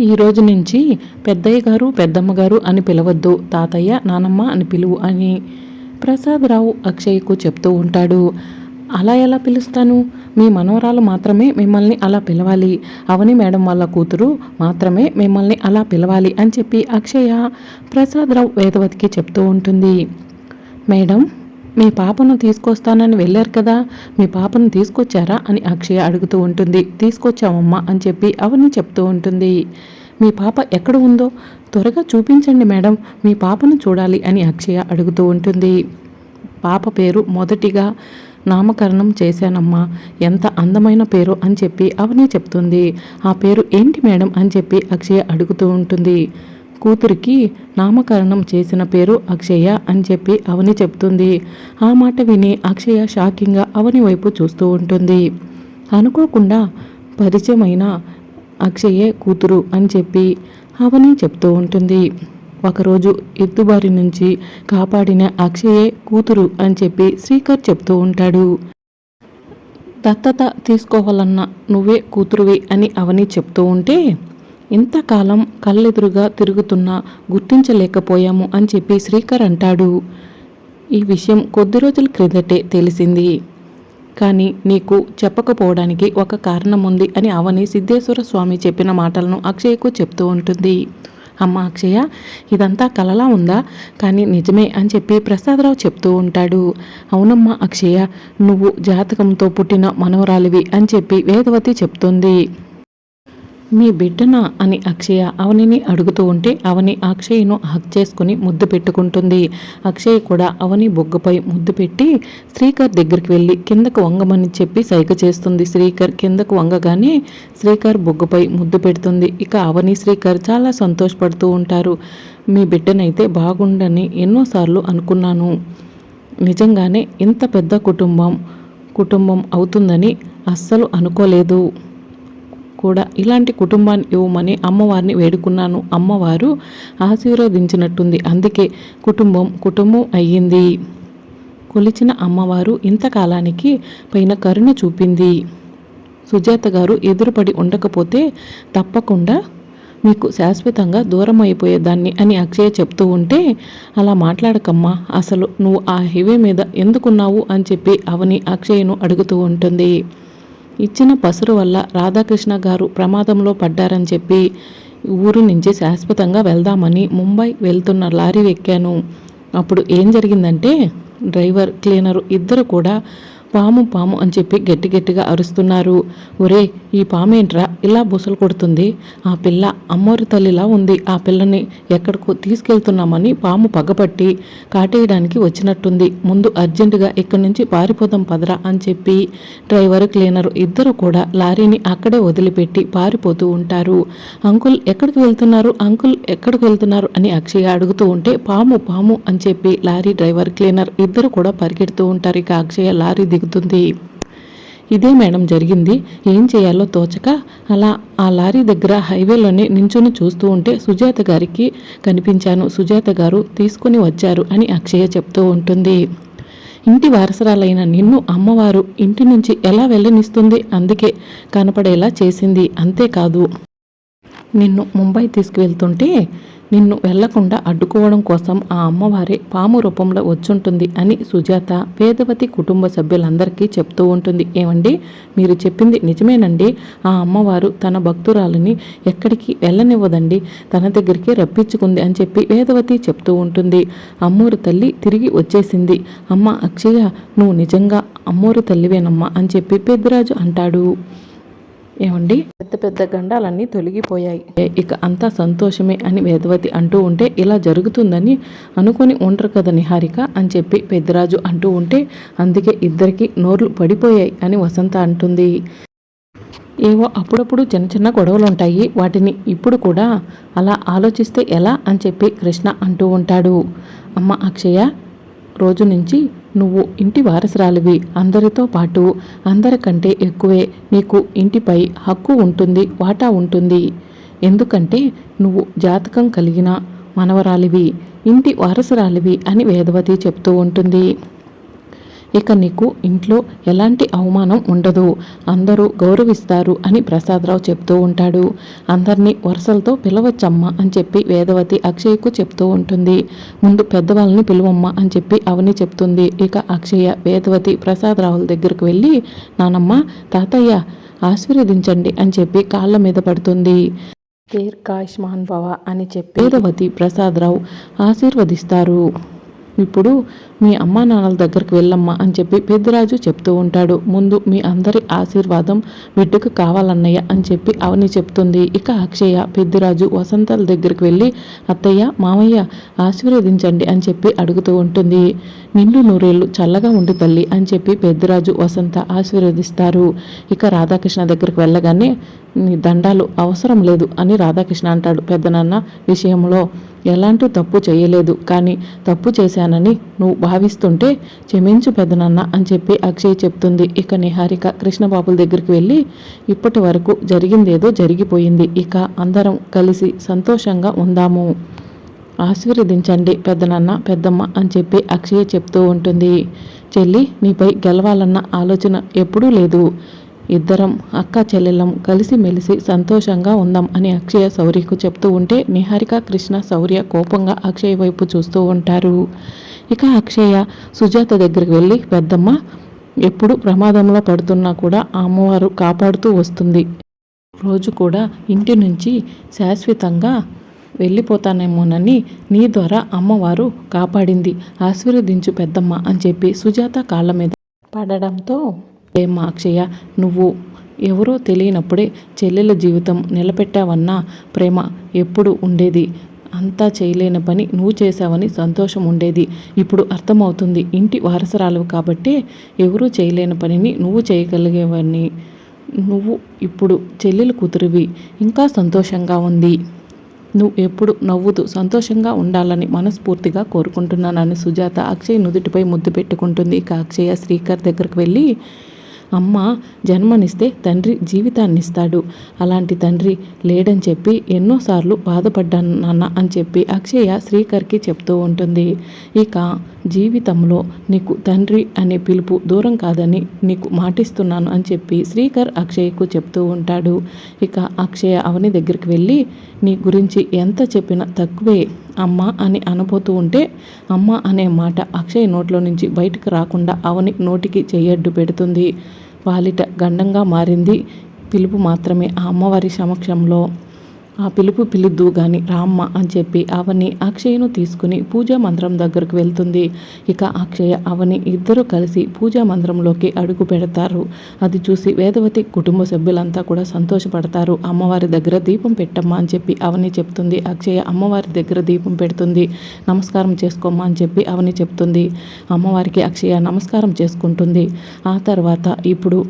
ఈ రోజు నుంచి పెద్దయ్య గారు పెద్దమ్మ గారు అని పిలవద్దు తాతయ్య నానమ్మ అని పిలువు అని ప్రసాదరావు అక్షయ్కు చెప్తూ ఉంటాడు. అలా ఎలా పిలుస్తాను? మీ మనవరాలు మాత్రమే మిమ్మల్ని అలా పిలవాలి. అవని మేడం వాళ్ళ కూతురు మాత్రమే మిమ్మల్ని అలా పిలవాలి అని చెప్పి అక్షయ ప్రసాదరావు వేదవతికి చెప్తూ ఉంటుంది. మేడం మీ పాపను తీసుకొస్తానని వెళ్ళారు కదా మీ పాపను తీసుకొచ్చారా అని అక్షయ అడుగుతూ ఉంటుంది. తీసుకొచ్చామమ్మా అని చెప్పి అవని చెప్తూ ఉంటుంది. మీ పాప ఎక్కడ ఉందో త్వరగా చూపించండి మేడం మీ పాపను చూడాలి అని అక్షయ అడుగుతూ ఉంటుంది. పాప పేరు మొదటిగా నామకరణం చేశానమ్మా ఎంత అందమైన పేరు అని చెప్పి అవని చెప్తుంది. ఆ పేరు ఏంటి మేడం అని చెప్పి అక్షయ అడుగుతూ ఉంటుంది. కూతురికి నామకరణం చేసిన పేరు అక్షయ అని చెప్పి అవని చెప్తుంది. ఆ మాట విని అక్షయ షాకింగ్గా అవని వైపు చూస్తూ ఉంటుంది. అనుకోకుండా పరిచయమైన అక్షయే కూతురు అని చెప్పి అవని చెప్తూ ఉంటుంది. ఒకరోజు ఎత్తుబారి నుంచి కాపాడిన అక్షయే కూతురు అని చెప్పి శ్రీకర్ చెప్తూ ఉంటాడు. దత్తత తీసుకోవాలన్న నువ్వే కూతురువి అని అవని చెప్తూ ఉంటే ఇంతకాలం కళ్ళెదురుగా తిరుగుతున్నా గుర్తించలేకపోయాము అని చెప్పి శ్రీకర్ అంటాడు. ఈ విషయం కొద్ది రోజుల క్రిందటే తెలిసింది. కానీ నీకు చెప్పకపోవడానికి ఒక కారణం ఉంది అని అవని సిద్ధేశ్వర స్వామి చెప్పిన మాటలను అక్షయ్కు చెప్తూ ఉంటుంది. అమ్మ అక్షయ ఇదంతా కలలా ఉందా? కానీ నిజమే అని చెప్పి ప్రసాదరావు చెప్తూ ఉంటాడు. అవునమ్మా అక్షయ నువ్వు జాతకంతో పుట్టిన మనవరాలివి అని చెప్పి వేదవతి చెప్తుంది. మీ బిడ్డనా అని అక్షయ అవనిని అడుగుతూ ఉంటే అవని అక్షయ్ను హక్ చేసుకుని ముద్దు పెట్టుకుంటుంది. అక్షయ్ కూడా అవని బొగ్గపై ముద్దు పెట్టి శ్రీకర్ దగ్గరికి వెళ్ళి కిందకు వంగమని చెప్పి సైగ చేస్తుంది. శ్రీకర్ కిందకు వంగగానే శ్రీకర్ బొగ్గపై ముద్దు పెడుతుంది. ఇక అవని శ్రీకర్ చాలా సంతోషపడుతూ ఉంటారు. మీ బిడ్డనైతే బాగుండని ఎన్నోసార్లు అనుకున్నాను. నిజంగానే ఇంత పెద్ద కుటుంబం కుటుంబం అవుతుందని అస్సలు అనుకోలేదు. కూడా ఇలాంటి కుటుంబాన్ని ఇవ్వమని అమ్మవారిని వేడుకున్నాను. అమ్మవారు ఆశీర్వదించినట్టుంది. అందుకే కుటుంబం కుటుంబం అయ్యింది. కొలిచిన అమ్మవారు ఇంతకాలానికి పైన కరుణ చూపింది. సుజాత గారు ఎదురుపడి ఉండకపోతే తప్పకుండా మీకు శాశ్వతంగా దూరం అయిపోయేదాన్ని అని అక్షయ చెప్తూ ఉంటే అలా మాట్లాడకమ్మా అసలు నువ్వు ఆ హైవే మీద ఎందుకున్నావు? అని చెప్పి అవని అక్షయను అడుగుతూ ఉంటుంది. ఇచ్చిన పసురు వల్ల రాధాకృష్ణ గారు ప్రమాదంలో పడ్డారని చెప్పి ఊరు నుంచి శాశ్వతంగా వెళ్దామని ముంబై వెళ్తున్న లారీ ఎక్కాను. అప్పుడు ఏం జరిగిందంటే డ్రైవర్ క్లీనరు ఇద్దరు కూడా పాము పాము అని చెప్పి గట్టి గట్టిగా అరుస్తున్నారు. ఒరే ఈ పాము ఏంట్రా? ఇలా బుసలు కొడుతుంది? ఆ పిల్ల అమ్మోరి తల్లిలా ఉంది. ఆ పిల్లని ఎక్కడికో తీసుకెళ్తున్నామని పాము పగపట్టి కాటేయడానికి వచ్చినట్టుంది. ముందు అర్జెంటుగా ఇక్కడి నుంచి పారిపోదాం పదరా అని చెప్పి డ్రైవర్ క్లీనర్ ఇద్దరు కూడా లారీని అక్కడే వదిలిపెట్టి పారిపోతూ ఉంటారు. అంకుల్ ఎక్కడికి వెళ్తున్నారు? అంకుల్ ఎక్కడికి వెళ్తున్నారు? అని అక్షయ అడుగుతూ ఉంటే పాము పాము అని చెప్పి లారీ డ్రైవర్ క్లీనర్ ఇద్దరు కూడా పరిగెడుతూ ఉంటారు. ఇక అక్షయ లారీ దిగు దిగుతుంది ఇదే మేడం జరిగింది. ఏం చేయాలో తోచక అలా ఆ లారీ దగ్గర హైవేలోనే నించుని చూస్తూ ఉంటే సుజాత గారికి కనిపించాను. సుజాత గారు తీసుకుని వచ్చారు అని అక్షయ చెప్తూ ఉంటుంది. ఇంటి వారసరాలైన నిన్ను అమ్మవారు ఇంటి నుంచి ఎలా వెళ్ళనిస్తుంది? అందుకే కనపడేలా చేసింది. అంతేకాదు నిన్ను ముంబై తీసుకువెళ్తుంటే నిన్ను వెళ్ళకుండా అడ్డుకోవడం కోసం ఆ అమ్మవారే పాము రూపంలో వచ్చుంటుంది అని సుజాత వేదవతి కుటుంబ సభ్యులందరికీ చెప్తూ ఉంటుంది. ఏమండి? మీరు చెప్పింది నిజమేనండి. ఆ అమ్మవారు తన భక్తురాలని ఎక్కడికి వెళ్ళనివ్వదండి. తన దగ్గరికి రప్పించుకుంది అని చెప్పి వేదవతి చెప్తూ ఉంటుంది. అమ్మూరు తల్లి తిరిగి వచ్చేసింది. అమ్మ అక్షయ నువ్వు నిజంగా అమ్మూరు తల్లివేనమ్మా అని చెప్పి పెద్దరాజు అంటాడు. ఏమండి? పెద్ద పెద్ద గండాలన్నీ తొలగిపోయాయి. ఇక అంతా సంతోషమే అని వేదవతి అంటూ ఉంటే ఇలా జరుగుతుందని అనుకొని ఉండరు కదా నిహారిక అని చెప్పి పెద్దరాజు అంటూ ఉంటే అందుకే ఇద్దరికి నోర్లు పడిపోయాయి అని వసంత అంటుంది. ఏవో అప్పుడప్పుడు చిన్న చిన్న గొడవలు ఉంటాయి వాటిని ఇప్పుడు కూడా అలా ఆలోచిస్తే ఎలా అని చెప్పి కృష్ణ అంటూ ఉంటాడు. అమ్మ అక్షయ రోజు నుంచి నువ్వు ఇంటి వారసురాలివి. అందరితో పాటు అందరికంటే ఎక్కువే నీకు ఇంటిపై హక్కు ఉంటుంది వాటా ఉంటుంది. ఎందుకంటే నువ్వు జాతకం కలిగిన మనవరాలివి ఇంటి వారసురాలివి అని వేదవతి చెప్తూ ఉంటుంది. ఇక నీకు ఇంట్లో ఎలాంటి అవమానం ఉండదు. అందరూ గౌరవిస్తారు అని ప్రసాదరావు చెప్తూ ఉంటాడు. అందరినీ వరుసలతో పిలవచ్చమ్మా అని చెప్పి వేదవతి అక్షయ్కు చెప్తూ ఉంటుంది. ముందు పెద్దవాళ్ళని పిలువమ్మా అని చెప్పి అవని చెప్తుంది. ఇక అక్షయ వేదవతి ప్రసాదరావుల దగ్గరకు వెళ్ళి నానమ్మ తాతయ్య ఆశీర్వదించండి అని చెప్పి కాళ్ళ మీద పడుతుంది. దీర్ఘాయుష్మాన్ భవ అని చెప్పి వేదవతి ప్రసాదరావు ఆశీర్వదిస్తారు. ఇప్పుడు మీ అమ్మా నాన్నల దగ్గరికి వెళ్ళమ్మా అని చెప్పి పెద్దరాజు చెప్తూ ఉంటాడు. ముందు మీ అందరి ఆశీర్వాదం బిడ్డకు కావాలన్నయ్య అని చెప్పి అవని చెప్తుంది. ఇక అక్షయ పెద్దరాజు వసంతాల దగ్గరికి వెళ్ళి అత్తయ్య మామయ్య ఆశీర్వదించండి అని చెప్పి అడుగుతూ ఉంటుంది. నిండు నూరేళ్ళు చల్లగా ఉండి తల్లి అని చెప్పి పెద్దరాజు వసంత ఆశీర్వదిస్తారు. ఇక రాధాకృష్ణ దగ్గరికి వెళ్ళగానే దండాలు అవసరం లేదు అని రాధాకృష్ణ అంటాడు. పెద్దనాన్న విషయంలో ఎలాంటి తప్పు చేయలేదు. కానీ తప్పు చేశానని నువ్వు భావిస్తుంటే క్షమించు పెద్దనాన్న అని చెప్పి అక్షయ్ చెప్తుంది. ఇక నిహారిక కృష్ణబాబుల దగ్గరికి వెళ్ళి ఇప్పటి వరకు జరిగిందేదో జరిగిపోయింది. ఇక అందరం కలిసి సంతోషంగా ఉందాము. ఆశీర్వదించండి పెద్దనాన్న పెద్దమ్మ అని చెప్పి అక్షయ చెప్తూ ఉంటుంది. చెల్లి నీపై గెలవాలన్న ఆలోచన ఎప్పుడూ లేదు. ఇద్దరం అక్క చెల్లెళ్ళం కలిసిమెలిసి సంతోషంగా ఉందాం అని అక్షయ శౌర్యకు చెప్తూ ఉంటే నిహారిక కృష్ణ శౌర్య కోపంగా అక్షయ్ వైపు చూస్తూ ఉంటారు. ఇక అక్షయ సుజాత దగ్గరికి వెళ్ళి పెద్దమ్మ ఎప్పుడు ప్రమాదంలో పడుతున్నా కూడా అమ్మవారు కాపాడుతూ వస్తుంది. రోజు కూడా ఇంటి నుంచి శాశ్వతంగా వెళ్ళిపోతానేమోనని నీ ద్వారా అమ్మవారు కాపాడింది. ఆశీర్వదించు పెద్దమ్మ అని చెప్పి సుజాత కాళ్ళ మీద పడడంతో ఏ అక్షయ నువ్వు ఎవరో తెలియనప్పుడే చెల్లెల జీవితం నిలబెట్టావన్న ప్రేమ ఎప్పుడు ఉండేది? అంతా చేయలేని పని నువ్వు చేశావని సంతోషం ఉండేది. ఇప్పుడు అర్థమవుతుంది. ఇంటి వారసరాలు కాబట్టి ఎవరూ చేయలేని పనిని నువ్వు చేయగలిగేవని. నువ్వు ఇప్పుడు చెల్లెలు కూతురివి. ఇంకా సంతోషంగా ఉంది. నువ్వు ఎప్పుడు నవ్వుతూ సంతోషంగా ఉండాలని మనస్ఫూర్తిగా కోరుకుంటున్నానని సుజాత అక్షయ్ నుదుటిపై ముద్దు పెట్టుకుంటుంది. ఇక అక్షయ శ్రీకర్ దగ్గరకు వెళ్ళి అమ్మ జన్మనిస్తే తండ్రి జీవితాన్ని ఇస్తాడు అలాంటి తండ్రి లేడని చెప్పి ఎన్నోసార్లు బాధపడ్డాను నాన్న అని చెప్పి అక్షయ శ్రీకర్కి చెప్తూ ఉంటుంది. ఇక జీవితంలో నీకు తండ్రి అనే పిలుపు దూరం కాదని నీకు మాటిస్తున్నాను అని చెప్పి శ్రీకర్ అక్షయ్కు చెప్తూ ఉంటాడు. ఇక అక్షయ అవని దగ్గరికి వెళ్ళి నీ గురించి ఎంత చెప్పినా తక్కువే అమ్మ అని అనబోతూ ఉంటే అమ్మ అనే మాట అక్షయ్ నోట్లో నుంచి బయటకు రాకుండా అవని నోటికి చెయ్యడ్డు పెడుతుంది. వాలిట గండంగా మారింది. పిలుపు మాత్రమే. ఆ అమ్మవారి సమక్షంలో ఆ పిలుపు పిలుద్దు గాని రామ్మ అని చెప్పి అవని అక్షయను తీసుకుని పూజా మందిరం దగ్గరకు వెళ్తుంది. ఇక అక్షయ అవని ఇద్దరు కలిసి పూజా మందిరంలోకి అడుగు పెడతారు. అది చూసి వేదవతి కుటుంబ సభ్యులంతా కూడా సంతోషపడతారు. అమ్మవారి దగ్గర దీపం పెట్టమ్మా అని చెప్పి అవని చెప్తుంది. అక్షయ అమ్మవారి దగ్గర దీపం పెడుతుంది. నమస్కారం చేసుకోమ్మా అని చెప్పి అవని చెప్తుంది. అమ్మవారికి అక్షయ నమస్కారం చేసుకుంటుంది. ఆ తర్వాత ఇప్పుడు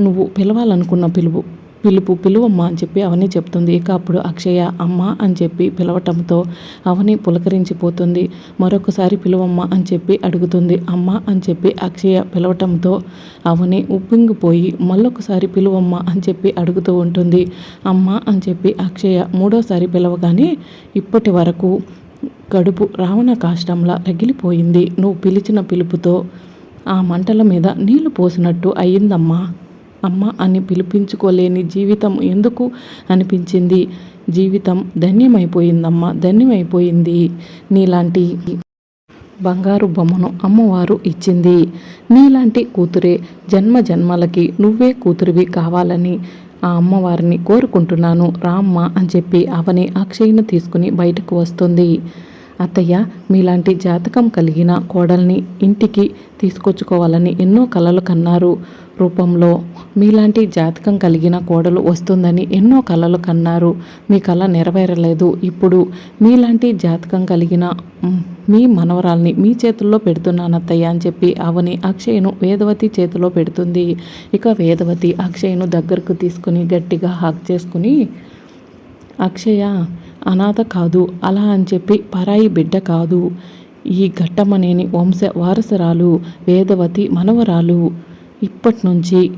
నువ్వు పిలవాలనుకున్న పిలువు పిలుపు పిలువమ్మ అని చెప్పి అవని చెప్తుంది. ఇక అప్పుడు అక్షయ అమ్మ అని చెప్పి పిలవటంతో అవని పులకరించిపోతుంది. మరొకసారి పిలువమ్మ అని చెప్పి అడుగుతుంది. అమ్మ అని చెప్పి అక్షయ పిలవటంతో అవని ఉప్పింగిపోయి మళ్ళొకసారి పిలువమ్మ అని చెప్పి అడుగుతూ ఉంటుంది. అమ్మ అని చెప్పి అక్షయ మూడోసారి పిలవగానే ఇప్పటి వరకు కడుపు రావణ కాష్టంలా రగిలిపోయింది. నువ్వు పిలిచిన పిలుపుతో ఆ మంటల మీద నీళ్ళు పోసినట్టు అయ్యిందమ్మా. అమ్మ అని పిలిపించుకోలేని జీవితం ఎందుకు అనిపించింది? జీవితం ధన్యమైపోయిందమ్మ ధన్యమైపోయింది నీలాంటి బంగారు బొమ్మను అమ్మవారు ఇచ్చింది. నీలాంటి కూతురే జన్మ జన్మలకి నువ్వే కూతురివి కావాలని ఆ అమ్మవారిని కోరుకుంటున్నాను. రామ్మ అని చెప్పి అవని అక్షయ్ను తీసుకుని బయటకు వస్తుంది. అత్తయ్య మీలాంటి జాతకం కలిగిన కోడల్ని ఇంటికి తీసుకొచ్చుకోవాలని ఎన్నో కలలు కన్నారు. రూపంలో మీలాంటి జాతకం కలిగిన కోడలు వస్తుందని ఎన్నో కలలు కన్నారు. మీ కళ నెరవేరలేదు. ఇప్పుడు మీలాంటి జాతకం కలిగిన మీ మనవరాల్ని మీ చేతుల్లో పెడుతున్నాను అత్తయ్య అని చెప్పి అవని అక్షయ్ను వేదవతి చేతిలో పెడుతుంది. ఇక వేదవతి అక్షయ్ను దగ్గరకు తీసుకుని గట్టిగా హాక్ చేసుకుని అక్షయ అనాథ కాదు అలా అని చెప్పి పరాయి బిడ్డ కాదు. ఈ ఘట్టమనేని వంశ వారసురాలు వేదవతి మనవరాలు. ఇప్పటి నుంచి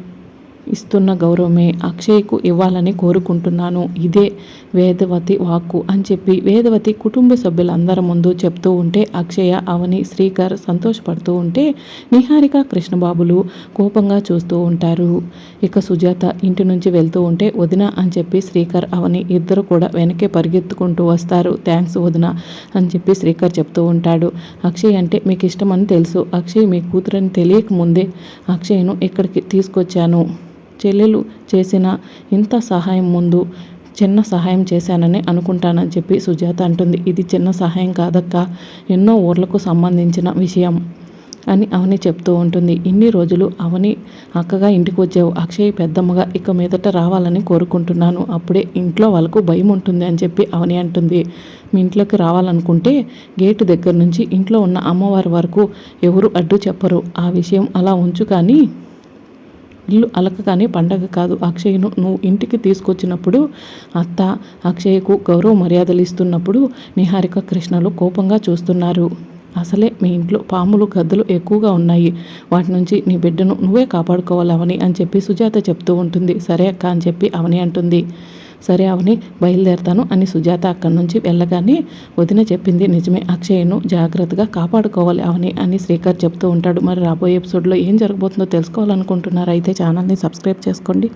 ఇస్తున్న గౌరవమే అక్షయ్కు ఇవ్వాలని కోరుకుంటున్నాను. ఇదే వేదవతి వాక్కు అని చెప్పి వేదవతి కుటుంబ సభ్యులందరి ముందు చెప్తూ ఉంటే అక్షయ అవని శ్రీకర్ సంతోషపడుతూ ఉంటే నిహారిక కృష్ణబాబులు కోపంగా చూస్తూ ఉంటారు. ఇక సుజాత ఇంటి నుంచి వెళ్తూ ఉంటే వదిన అని చెప్పి శ్రీకర్ అవని ఇద్దరు కూడా వెనకే పరిగెత్తుకుంటూ వస్తారు. థ్యాంక్స్ వదిన అని చెప్పి శ్రీకర్ చెప్తూ ఉంటాడు. అక్షయ్ అంటే మీకు ఇష్టమని తెలుసు. అక్షయ్ మీ కూతురని తెలియక ముందే అక్షయ్ను ఇక్కడికి తీసుకొచ్చాను. చెల్లెలు చేసిన ఇంత సహాయం ముందు చిన్న సహాయం చేశానని అనుకుంటానని చెప్పి సుజాత అంటుంది. ఇది చిన్న సహాయం కాదక్క ఎన్నో ఊర్లకు సంబంధించిన విషయం అని అవని చెప్తూ ఉంటుంది. ఇన్ని రోజులు అవని అక్కగా ఇంటికి వచ్చావు. అక్షయ్ పెద్దమ్మగా ఇక మీదట రావాలని కోరుకుంటున్నాను. అప్పుడే ఇంట్లో వాళ్ళకు భయం ఉంటుంది అని చెప్పి అవని అంటుంది. మీ ఇంట్లోకి రావాలనుకుంటే గేటు దగ్గర నుంచి ఇంట్లో ఉన్న అమ్మవారి వరకు ఎవరు అడ్డు చెప్పరు. ఆ విషయం అలా ఉంచు కానీ ఇల్లు అలకగానే పండగ కాదు. అక్షయ్ను నువ్వు ఇంటికి తీసుకొచ్చినప్పుడు అత్త అక్షయ్కు గౌరవ మర్యాదలు ఇస్తున్నప్పుడు నిహారిక కృష్ణలు కోపంగా చూస్తున్నారు. అసలే మీ ఇంట్లో పాములు గద్దలు ఎక్కువగా ఉన్నాయి. వాటి నుంచి నీ బిడ్డను నువ్వే కాపాడుకోవాలి అవని అని చెప్పి సుజాత చెప్తూ ఉంటుంది. సరే అక్క అని చెప్పి అవని అంటుంది. సరే అవని బయలుదేరతాను అని సుజాత అక్కడి నుంచి వెళ్ళగానే వదిన చెప్పింది నిజమే అక్షయ్ను జాగ్రత్తగా కాపాడుకోవాలి అవని అని శ్రీకర్ చెప్తూ ఉంటాడు. మరి రాబోయే ఎపిసోడ్లో ఏం జరగబోతుందో తెలుసుకోవాలనుకుంటున్నారు? అయితే ఛానల్ని సబ్స్క్రైబ్ చేసుకోండి.